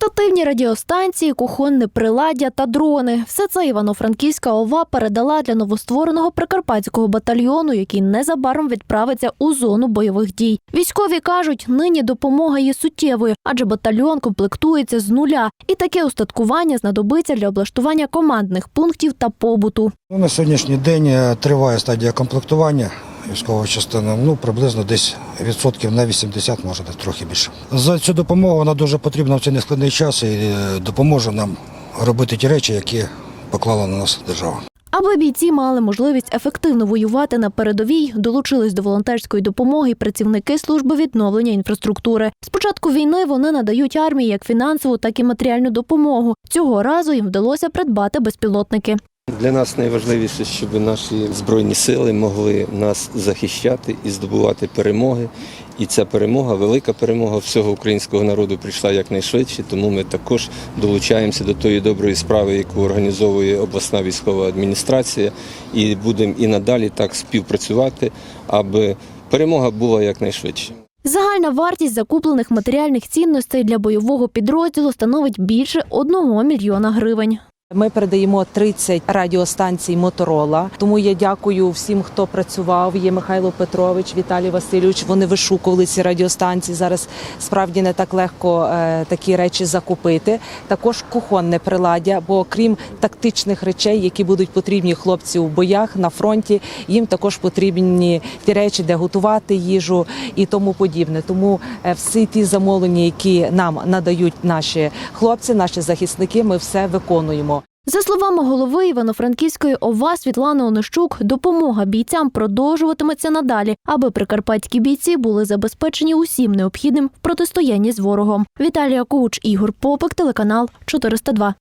Портативні радіостанції, кухонне приладдя та дрони. Все це Івано-Франківська ОВА передала для новоствореного прикарпатського батальйону, який незабаром відправиться у зону бойових дій. Військові кажуть, нині допомога є суттєвою, адже батальйон комплектується з нуля, і таке устаткування знадобиться для облаштування командних пунктів та побуту. Ну, на сьогоднішній день е, триває стадія комплектування військової частини. Ну, приблизно десь відсотків на 80, може трохи більше. За цю допомогу вона дуже потрібна в цей нескладний час і е, допоможе нам робити ті речі, які поклала на нас держава. Аби бійці мали можливість ефективно воювати на передовій, долучились до волонтерської допомоги працівники служби відновлення інфраструктури. З початку війни вони надають армії як фінансову, так і матеріальну допомогу. Цього разу їм вдалося придбати безпілотники. Для нас найважливіше, щоб наші збройні сили могли нас захищати і здобувати перемоги. І ця перемога, велика перемога всього українського народу прийшла якнайшвидше, тому ми також долучаємося до тої доброї справи, яку організовує обласна військова адміністрація, і будемо і надалі так співпрацювати, аби перемога була якнайшвидше. Загальна вартість закуплених матеріальних цінностей для бойового підрозділу становить більше одного мільйона гривень. Ми передаємо 30 радіостанцій Моторола. Тому я дякую всім, хто працював. Є Михайло Петрович, Віталій Васильович. Вони вишукували ці радіостанції. Зараз справді не так легко е, такі речі закупити. Також кухонне приладдя, бо крім тактичних речей, які будуть потрібні хлопці у боях на фронті, їм також потрібні ті речі, де готувати їжу і тому подібне. Тому е, всі ті замовлення, які нам надають наші хлопці, наші захисники, ми все виконуємо. За словами голови Івано-Франківської ОВА Світлани Онищук, допомога бійцям продовжуватиметься надалі, аби прикарпатські бійці були забезпечені усім необхідним в протистоянні з ворогом. Віталія Куч, Ігор Попик, телеканал 402.